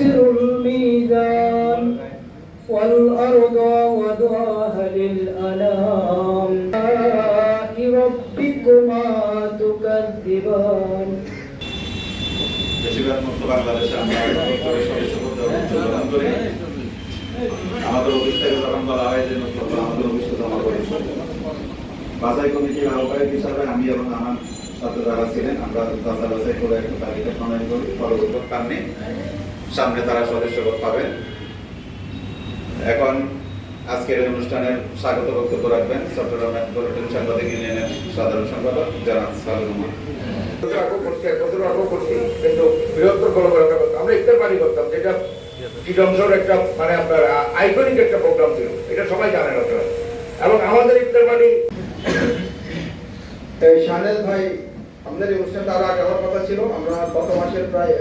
يخسر الميزان والأرض وضعها للأنام آلاء ربكما تكذبان বেশিরভাগ মুক্ত বাংলাদেশে আমরা উত্তরের সদস্য পদে অংশগ্রহণ করি আমাদের অফিস থেকে যখন বলা হয় যে নতুন করে আমাদের অফিসে জমা করি বাছাই কমিটির আহ্বায়ক হিসাবে আমি এবং আমার সাথে যারা ছিলেন। আমরা বাছাই করে একটা তালিকা প্রণয়ন করি। পরবর্তী কারণে সামনে তারা সদস্যপদ পাবেন। এখন আজকের এই অনুষ্ঠানের স্বাগত বক্তব্য রাখবেন চট্টগ্রাম মেট্রোপলিটন সাংবাদিক ইউনিয়নের সাধারণ সম্পাদক জনাব সালুর আমরা ইফতার পানি করতাম যেটা চিরঞ্জর একটা মানে আপনার আইকনিক একটা প্রোগ্রাম ছিল। এটা সবাই জানেন আপনারা এবং আমাদের ইফতার পানি শানেল ভাই এই অনুষ্ঠানটা আরও আগে হওয়ার কথা ছিল। আমরা গত মাসের প্রায়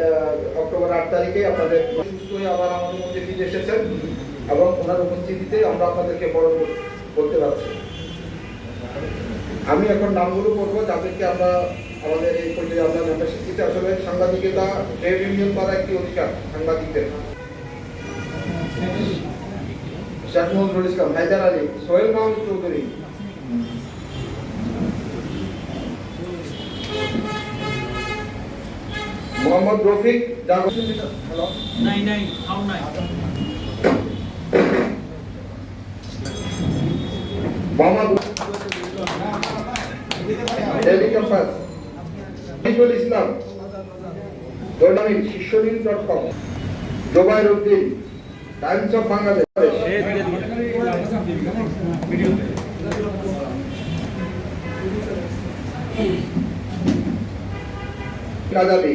অক্টোবর আট তারিখে আপনাদের আবার আমাদের মধ্যে ফিরে এসেছেন এবং ওনার উপস্থিতিতে আমরা আপনাদেরকে বড় বলতে পারছি আমি এখন নামগুলো করব যাদেরকে আমরা আমাদের এই পর্যায়ে আমরা মেম্বারশিপ দিতে আসলে সাংবাদিকতা, ট্রেড ইউনিয়ন করা একটি অধিকার সাংবাদিকদের। শেখ নজরুল ইসলাম হায়দার আলী, সোহেল মাহমুদ চৌধুরী। মোহাম্মদ রফিক মোহাম্মদ শহীদুল ইসলাম দৈনামিক শিষ্যনীল dot com Zobair Uddin Times of Bangladesh কাজাবি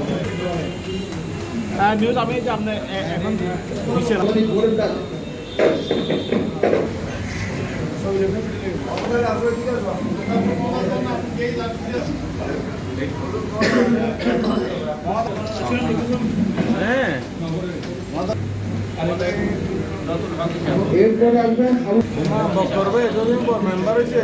news আমি এই যে আপনি এখন হ্যাঁ করবে এতদিন পর মেম্বার হয়েছে।